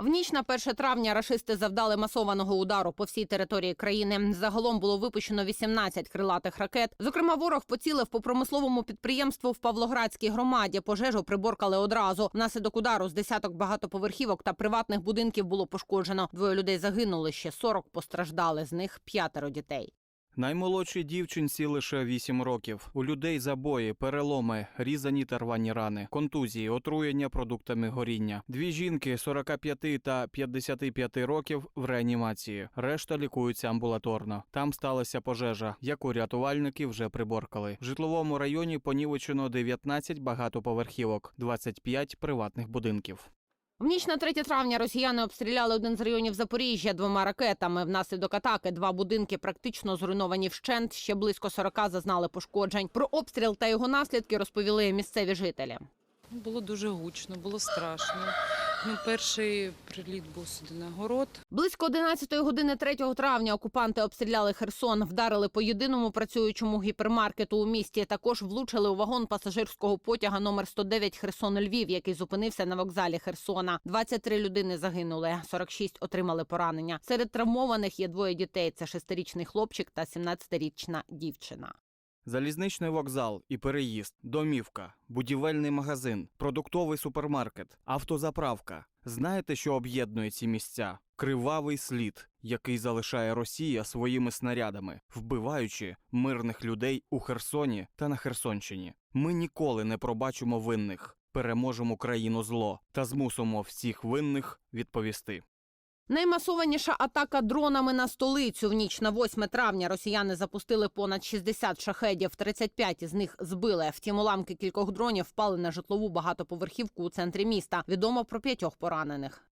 В ніч на 1 травня рашисти завдали масованого удару по всій території країни. Загалом було випущено 18 крилатих ракет. Зокрема, ворог поцілив по промисловому підприємству в Павлоградській громаді. Пожежу приборкали одразу. Внаслідок удару з десяток багатоповерхівок та приватних будинків було пошкоджено. Двоє людей загинули, ще 40 постраждали. З них п'ятеро дітей. Наймолодшій дівчинці лише 8 років. У людей забої, переломи, різані та рвані рани, контузії, отруєння продуктами горіння. Дві жінки 45 та 55 років в реанімації. Решта лікуються амбулаторно. Там сталася пожежа, яку рятувальники вже приборкали. В житловому районі понівечено 19 багатоповерхівок, 25 приватних будинків. В ніч на 3 травня росіяни обстріляли один з районів Запоріжжя двома ракетами. Внаслідок атаки два будинки практично зруйновані вщент. Ще близько 40 зазнали пошкоджень. Про обстріл та його наслідки розповіли місцеві жителі. Було дуже гучно, було страшно. Ну, перший приліт був сюди на город. Близько 11 години 3 травня окупанти обстріляли Херсон, вдарили по єдиному працюючому гіпермаркету у місті. Також влучили у вагон пасажирського потяга номер 109 Херсон Львів, який зупинився на вокзалі Херсона. 23 людини загинули, 46 отримали поранення. Серед травмованих є двоє дітей: це шестирічний хлопчик та 17-річна дівчина. Залізничний вокзал і переїзд, домівка, будівельний магазин, продуктовий супермаркет, автозаправка. Знаєте, що об'єднує ці місця? Кривавий слід, який залишає Росія своїми снарядами, вбиваючи мирних людей у Херсоні та на Херсонщині. Ми ніколи не пробачимо винних, переможемо країну зло та змусимо всіх винних відповісти. Наймасованіша атака дронами на столицю в ніч на 8 травня. Росіяни запустили понад 60 шахедів. 35 із них збили. Втім, уламки кількох дронів впали на житлову багатоповерхівку у центрі міста. Відомо про п'ятьох поранених.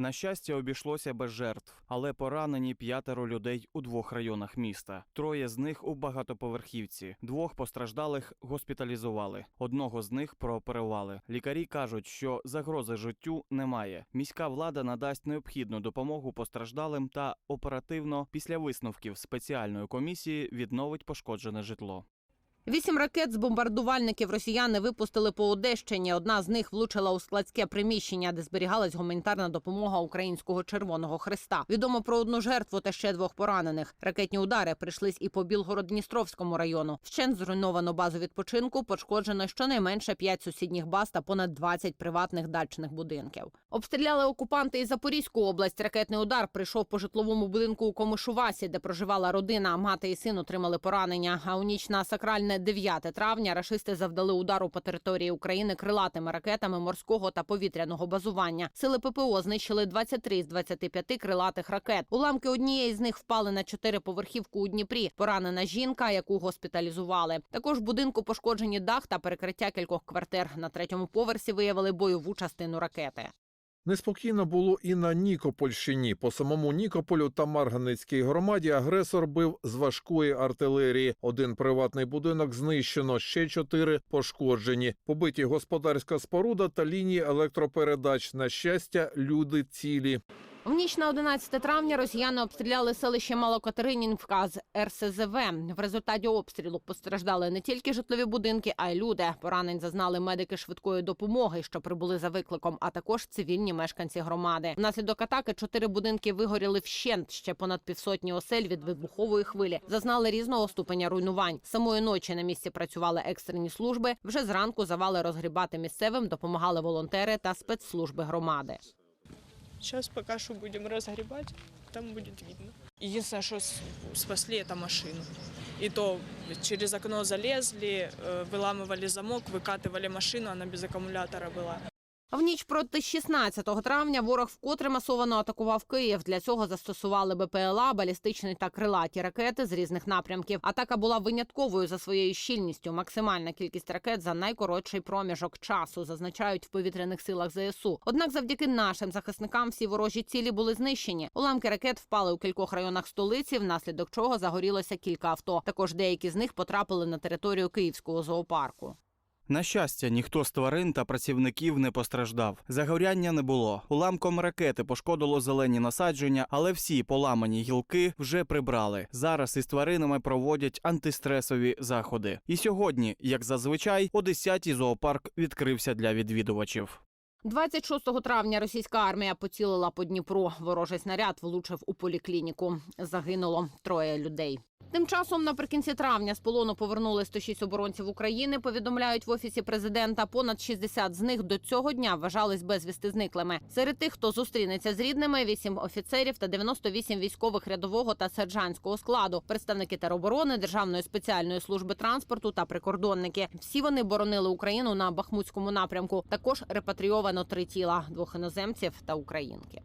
На щастя, обійшлося без жертв, але поранені п'ятеро людей у двох районах міста. Троє з них у багатоповерхівці. Двох постраждалих госпіталізували. Одного з них прооперували. Лікарі кажуть, що загрози життю немає. Міська влада надасть необхідну допомогу постраждалим та оперативно після висновків спеціальної комісії відновить пошкоджене житло. Вісім ракет з бомбардувальників росіяни випустили по Одещині. Одна з них влучила у складське приміщення, де зберігалась гуманітарна допомога Українського Червоного Христа. Відомо про одну жертву та ще двох поранених. Ракетні удари прийшлись і по Білгород-Дністровському району. Вщент зруйновано базу відпочинку, пошкоджено щонайменше п'ять сусідніх баз та понад 20 приватних дачних будинків. Обстріляли окупанти і Запорізьку область. Ракетний удар прийшов по житловому будинку у Комишувасі, де проживала родина. Мати і син отримали поранення. А у ніч на сакральне 9 травня рашисти завдали удару по території України крилатими ракетами морського та повітряного базування. Сили ППО знищили 23 з 25 крилатих ракет. Уламки однієї з них впали на чотириповерхівку у Дніпрі. Поранена жінка, яку госпіталізували. Також в будинку пошкоджені дах та перекриття кількох квартир. На третьому поверсі виявили бойову частину ракети. Неспокійно було і на Нікопольщині. По самому Нікополю та Марганицькій громаді агресор бив з важкої артилерії. Один приватний будинок знищено, ще чотири пошкоджені. Побиті господарська споруда та лінії електропередач. На щастя, люди цілі. В ніч на 11 травня росіяни обстріляли селище Малокатеринівка з РСЗВ. В результаті обстрілу постраждали не тільки житлові будинки, а й люди. Поранень зазнали медики швидкої допомоги, що прибули за викликом, а також цивільні мешканці громади. Внаслідок атаки чотири будинки вигоріли вщент. Ще понад півсотні осель від вибухової хвилі зазнали різного ступеня руйнувань. Самої ночі на місці працювали екстрені служби. Вже зранку завали розгрібати місцевим допомагали волонтери та спецслужби громади. Сейчас пока что будем разгребать, там будет видно. Единственное, что с- спасли, это машину. И то через окно залезли, э, выламывали замок, выкатывали машину, она без аккумулятора была. В ніч проти 16 травня ворог вкотре масовано атакував Київ. Для цього застосували БПЛА, балістичні та крилаті ракети з різних напрямків. Атака була винятковою за своєю щільністю. Максимальна кількість ракет за найкоротший проміжок часу зазначають в повітряних силах ЗСУ. Однак, завдяки нашим захисникам, всі ворожі цілі були знищені. Уламки ракет впали у кількох районах столиці, внаслідок чого загорілося кілька авто. Також деякі з них потрапили на територію київського зоопарку. На щастя, ніхто з тварин та працівників не постраждав. Загоряння не було. Уламком ракети пошкодило зелені насадження, але всі поламані гілки вже прибрали. Зараз із тваринами проводять антистресові заходи. І сьогодні, як зазвичай, о 10-й зоопарк відкрився для відвідувачів. 26 травня російська армія поцілила по Дніпру. Ворожий снаряд влучив у поліклініку. Загинуло троє людей. Тим часом наприкінці травня з полону повернули 106 оборонців України. Повідомляють в офісі президента. Понад 60 з них до цього дня вважались безвісти зниклими. Серед тих, хто зустрінеться з рідними, 8 офіцерів та 98 військових рядового та сержантського складу, представники тероборони, Державної спеціальної служби транспорту та прикордонники. Всі вони боронили Україну на Бахмутському напрямку. Також репатрійовано три тіла двох іноземців та українки.